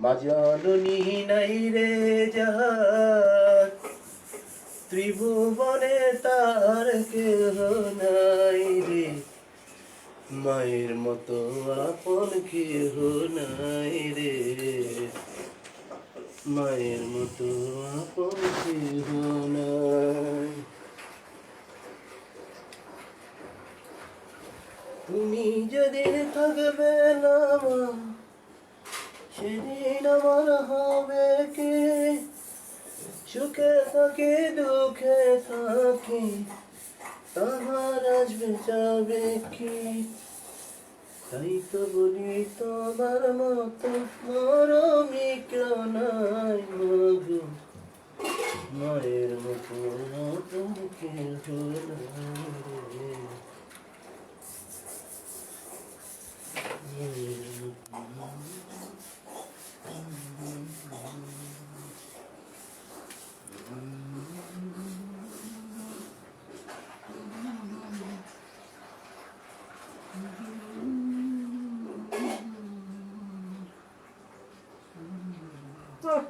মাজননী নাই রে যার ত্রিভুবনে তার কেহ নাই রে। মায়ের মতো আপন কেহ নাই রে। মায়ের মতো আপন কেহ নাই তুমি যেদিন থাকবে না সেদিন আমার হবে কি? সুখে থাকি, দুঃখে থাকি, তাহার আসবে, যাবে কি? তাই তো বলি তোমার মতো মরমি মগু মায়ের মতো আপন কেউ। 坐